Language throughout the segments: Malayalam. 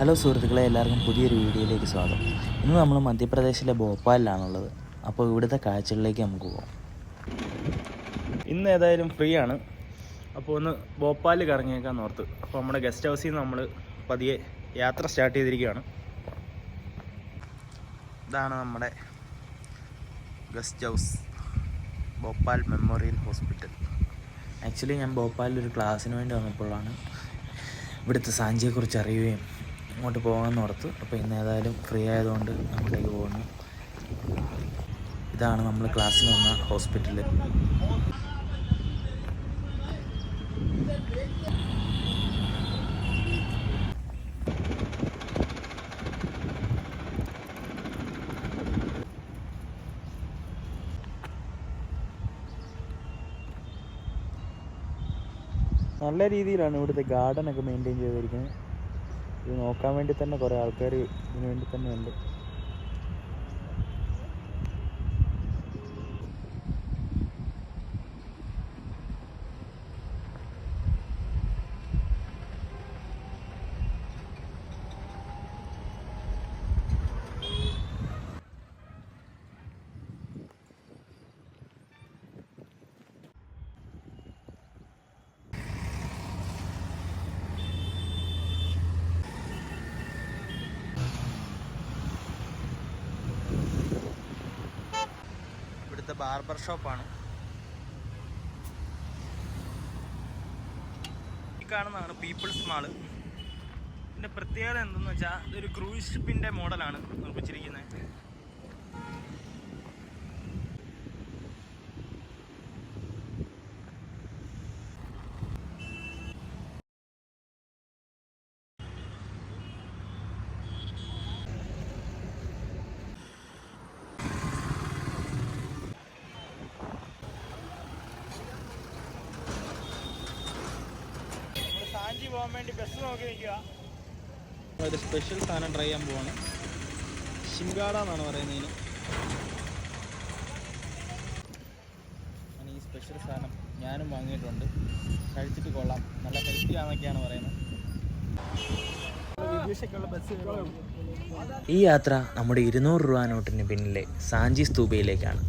ഹലോ സുഹൃത്തുക്കളെ എല്ലാവർക്കും പുതിയൊരു വീഡിയോയിലേക്ക് സ്വാഗതം. ഇന്ന് നമ്മൾ മധ്യപ്രദേശിലെ ഭോപ്പാലിലാണുള്ളത്. അപ്പോൾ ഇവിടുത്തെ കാഴ്ചകളിലേക്ക് നമുക്ക് പോകാം ഇന്ന് ഏതായാലും ഫ്രീ ആണ്. അപ്പോൾ ഒന്ന് ഭോപ്പാലിൽ കറങ്ങിയേക്കാൻ ഓർത്ത് അപ്പോൾ നമ്മുടെ ഗസ്റ്റ് ഹൗസിൽ നിന്ന് നമ്മൾ പതിയെ യാത്ര സ്റ്റാർട്ട് ചെയ്തിരിക്കുകയാണ്. ഇതാണ് നമ്മുടെ guest house Bhopal memorial hospital. Actually ഞാൻ ഭോപ്പാലിൽ ഒരു ക്ലാസ്സിന് വേണ്ടി വന്നപ്പോഴാണ് ഇവിടുത്തെ സാഞ്ചിയെക്കുറിച്ച് അറിയുകയും അങ്ങോട്ട് പോകാമെന്ന് ഓർത്തു. അപ്പോൾ ഇന്ന് ഏതായാലും ഫ്രീ ആയതുകൊണ്ട് അങ്ങോട്ടേക്ക് പോകുന്നു. ഇതാണ് നമ്മൾ ക്ലാസ്സിന് വന്ന ഹോസ്പിറ്റൽ നല്ല രീതിയിലാണ് ഇവിടുത്തെ ഗാർഡൻ ഒക്കെ മെയിന്റെയിൻ ചെയ്തിരിക്കുന്നത്. ഇത് നോക്കാൻ വേണ്ടി തന്നെ കുറേ ആൾക്കാർ ഇതിനു വേണ്ടി തന്നെ ഉണ്ട് ഇവിടുത്തെ ബാർബർ ഷോപ്പാണ്. ഈ കാണുന്നതാണ് പീപ്പിൾസ് മാൾ. ഇതിന്റെ പ്രത്യേകത എന്തെന്ന് വെച്ചാൽ ഇതൊരു ക്രൂയിസ് ഷിപ്പിന്റെ മോഡലാണ് നിർമ്മിച്ചിരിക്കുന്നത് പോകാൻ വേണ്ടി ബസ് നോക്കി നിൽക്കുക. ഒരു സ്പെഷ്യൽ സാധനം ട്രൈ ചെയ്യാൻ പോവാണ്. ഷിംഗാഡ എന്നാണ് പറയുന്നതിന് ഈ സ്പെഷ്യൽ സാധനം. ഞാനും വാങ്ങിയിട്ടുണ്ട്. കഴിച്ചിട്ട് കൊള്ളാം. നല്ല ഹെൽത്തി ആണെന്നൊക്കെയാണ് പറയുന്നത്. ഈ യാത്ര നമ്മുടെ ഇരുന്നൂറ് രൂപ നോട്ടിന് പിന്നിലെ സാഞ്ചി സ്തൂപയിലേക്കാണ്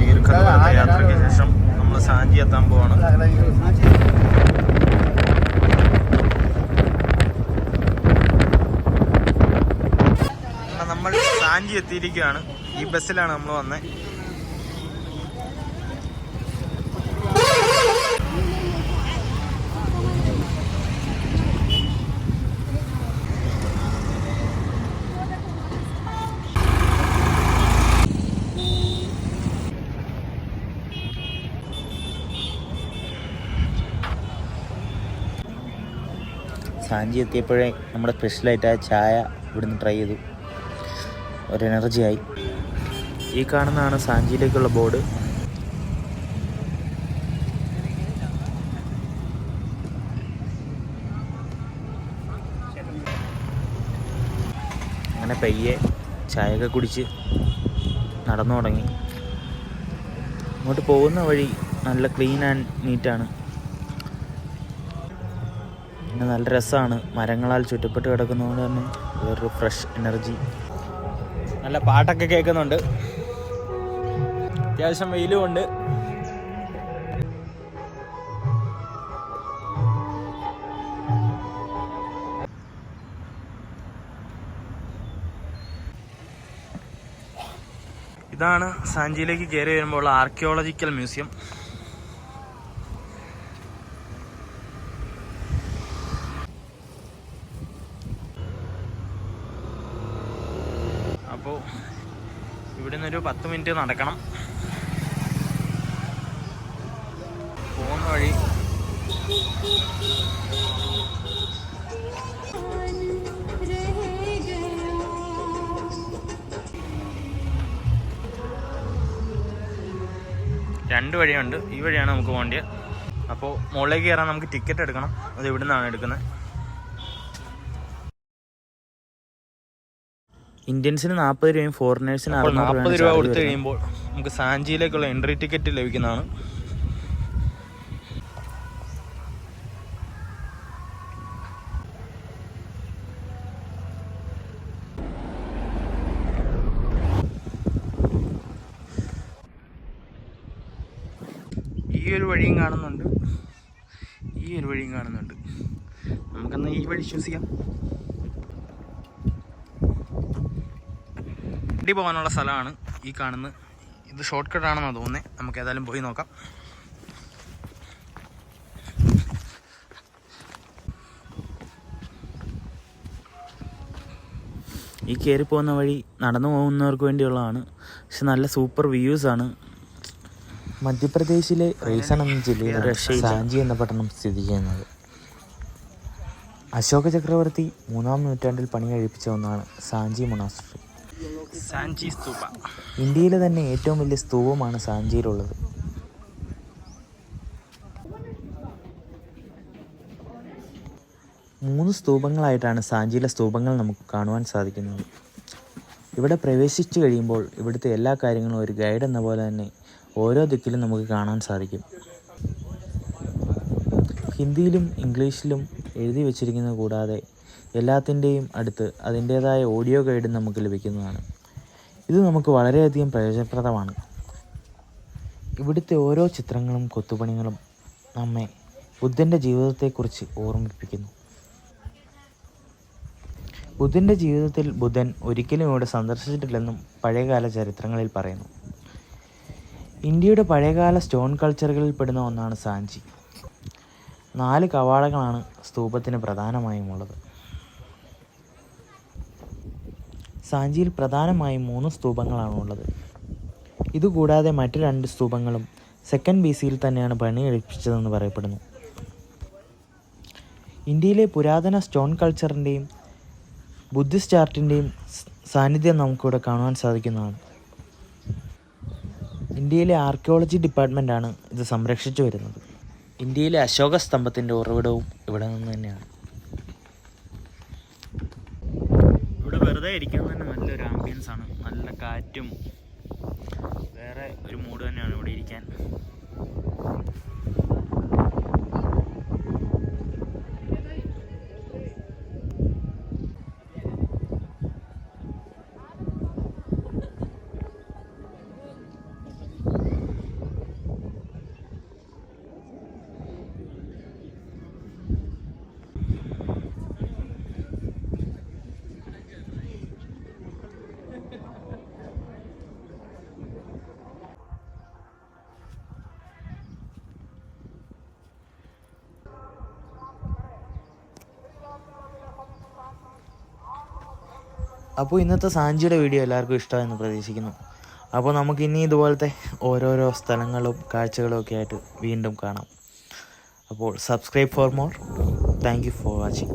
ദീർഘദൂരത്തെ യാത്രയ്ക്ക് ശേഷം നമ്മൾ സാഞ്ചി എത്താൻ പോവാണ് അങ്ങനെ നമ്മൾ സാഞ്ചി എത്തിയിരിക്കുകയാണ്. ഈ ബസ്സിലാണ് നമ്മൾ വന്നത് സാഞ്ചി എത്തിയപ്പോഴേ നമ്മുടെ സ്പെഷ്യലായിട്ട് ആ ചായ ഇവിടുന്ന് ട്രൈ ചെയ്തു. ഒരു ആയി ഈ കാണുന്നതാണ് സാഞ്ചിയിലേക്കുള്ള ബോർഡ്. അങ്ങനെ പയ്യെ ചായയൊക്കെ കുടിച്ച് നടന്നു തുടങ്ങി. അങ്ങോട്ട് പോകുന്ന വഴി നല്ല ക്ലീൻ ആൻഡ് നീറ്റാണ്. പിന്നെ നല്ല രസമാണ് മരങ്ങളാൽ ചുറ്റപ്പെട്ട് കിടക്കുന്നതുകൊണ്ട് തന്നെ വേറൊരു ഫ്രഷ് എനർജി. നല്ല പാട്ടൊക്കെ കേൾക്കുന്നുണ്ട്. അത്യാവശ്യം വെയിലും ഉണ്ട്. ഇതാണ് സാഞ്ചിയിലേക്ക് കയറി വരുമ്പോൾ ആർക്കിയോളജിക്കൽ മ്യൂസിയം ഇവിടെ നിന്നൊരു പത്ത് മിനിറ്റ് നടക്കണം. പോകുന്ന വഴി. രണ്ട് വഴിയുണ്ട്. ഈ വഴിയാണ് നമുക്ക് പോകേണ്ടത് അപ്പോൾ മുകളിലേക്ക് കയറാൻ നമുക്ക് ടിക്കറ്റ് എടുക്കണം. അത് ഇവിടെ നിന്നാണ് എടുക്കുന്നത്. ഇന്ത്യൻസിന് നാൽപ്പത് രൂപയും ഫോറിനേഴ്സിന് നാൽപ്പത് രൂപ കൊടുത്തു കഴിയുമ്പോൾ നമുക്ക് സാഞ്ചിയിലേക്കുള്ള എൻട്രി ടിക്കറ്റ് ലഭിക്കുന്നതാണ്. ഈ ഒരു വഴിയും കാണുന്നുണ്ട്. ഈ ഒരു വഴിയും കാണുന്നുണ്ട്. നമുക്കെന്നാൽ ഈ വഴി ചൂസ് വണ്ടി പോകാനുള്ള സ്ഥലമാണ് ഈ കാണുന്നത് ഇത് ഷോർട്ട് കട്ട് ആണെന്നാണ് തോന്നുന്നത് നമുക്ക് ഏതായാലും പോയി നോക്കാം. ഈ കയറി പോകുന്ന വഴി നടന്നു പോകുന്നവർക്ക് വേണ്ടിയുള്ളതാണ്. പക്ഷെ നല്ല സൂപ്പർ വ്യൂസ് ആണ് മധ്യപ്രദേശിലെ റൈസൺ എന്ന ജില്ലയിലാണ്. സാഞ്ചി എന്ന പട്ടണം സ്ഥിതി ചെയ്യുന്നത്. അശോക ചക്രവർത്തി മൂന്നാം നൂറ്റാണ്ടിൽ പണി കഴിപ്പിച്ച ഒന്നാണ് സാഞ്ചി മൊണാസ്ട്രി. സാഞ്ചി സ്തൂപ ഇന്ത്യയിലെ തന്നെ ഏറ്റവും വലിയ സ്തൂപമാണ് സാഞ്ചിയിലുള്ളത്. മൂന്ന് സ്തൂപങ്ങളായിട്ടാണ് സാഞ്ചിയിലെ സ്തൂപങ്ങൾ നമുക്ക് കാണുവാൻ സാധിക്കുന്നത്. ഇവിടെ പ്രവേശിച്ചു കഴിയുമ്പോൾ ഇവിടുത്തെ എല്ലാ കാര്യങ്ങളും ഒരു ഗൈഡ് എന്ന പോലെ തന്നെ ഓരോ ദിക്കിലും നമുക്ക് കാണാൻ സാധിക്കും. ഹിന്ദിയിലും ഇംഗ്ലീഷിലും എഴുതി വച്ചിരിക്കുന്നത് കൂടാതെ എല്ലാത്തിന്റെയും അടുത്ത് അതിന്റേതായ ഓഡിയോ ഗൈഡ് നമുക്ക് ലഭിക്കുന്നതാണ്. ഇത് നമുക്ക് വളരെയധികം പ്രയോജനപ്രദമാണ്. ഇവിടുത്തെ ഓരോ ചിത്രങ്ങളും കൊത്തുപണികളും നമ്മെ ബുദ്ധന്റെ ജീവിതത്തെക്കുറിച്ച് ഓർമ്മിപ്പിക്കുന്നു. ബുദ്ധന്റെ ജീവിതത്തിൽ ബുദ്ധൻ ഒരിക്കലും ഇവിടെ സന്ദർശിച്ചിട്ടില്ലെന്നും പഴയകാല ചരിത്രങ്ങളിൽ പറയുന്നു. ഇന്ത്യയുടെ പഴയകാല സ്റ്റോൺ കൾച്ചറുകളിൽ പെടുന്ന ഒന്നാണ് സാഞ്ചി. നാല് കവാടങ്ങളാണ് സ്തൂപത്തിന് പ്രധാനമായും ഉള്ളത്. സാഞ്ചിയിൽ പ്രധാനമായും മൂന്ന് സ്തൂപങ്ങളാണ് ഉള്ളത് ഇതുകൂടാതെ മറ്റ് രണ്ട് സ്തൂപങ്ങളും സെക്കൻഡ് ബി സിയിൽ തന്നെയാണ് പണിയെടുപ്പിച്ചതെന്ന് പറയപ്പെടുന്നു. ഇന്ത്യയിലെ പുരാതന സ്റ്റോൺ കൾച്ചറിന്റെയും ബുദ്ധിസ്റ്റ് ആർട്ടിന്റെയും സാന്നിധ്യം നമുക്കിവിടെ കാണുവാൻ സാധിക്കുന്നതാണ്. ഇന്ത്യയിലെ ആർക്കിയോളജി ഡിപ്പാർട്ട്മെന്റാണ് ഇത് സംരക്ഷിച്ചു വരുന്നത് ഇന്ത്യയിലെ അശോക സ്തംഭത്തിന്റെ ഉറവിടവും ഇവിടെ നിന്ന് തന്നെയാണ് ഇവിടെ വെറുതെ ഇരിക്കാൻ തന്നെ നല്ലൊരു ആംബിയൻസ് ആണ്. നല്ല കാറ്റും വേറെ ഒരു മൂഡ് തന്നെയാണ് ഇവിടെ ഇരിക്കാൻ. അപ്പോൾ ഇന്നത്തെ സാഞ്ചിയുടെ വീഡിയോ എല്ലാവർക്കും ഇഷ്ടമെന്ന് പ്രതീക്ഷിക്കുന്നു. അപ്പോൾ നമുക്ക് ഇനി ഇതുപോലത്തെ ഓരോരോ സ്ഥലങ്ങളും കാഴ്ചകളും ഒക്കെ ആയിട്ട് വീണ്ടും കാണാം. അപ്പോൾ subscribe for more thank you for watching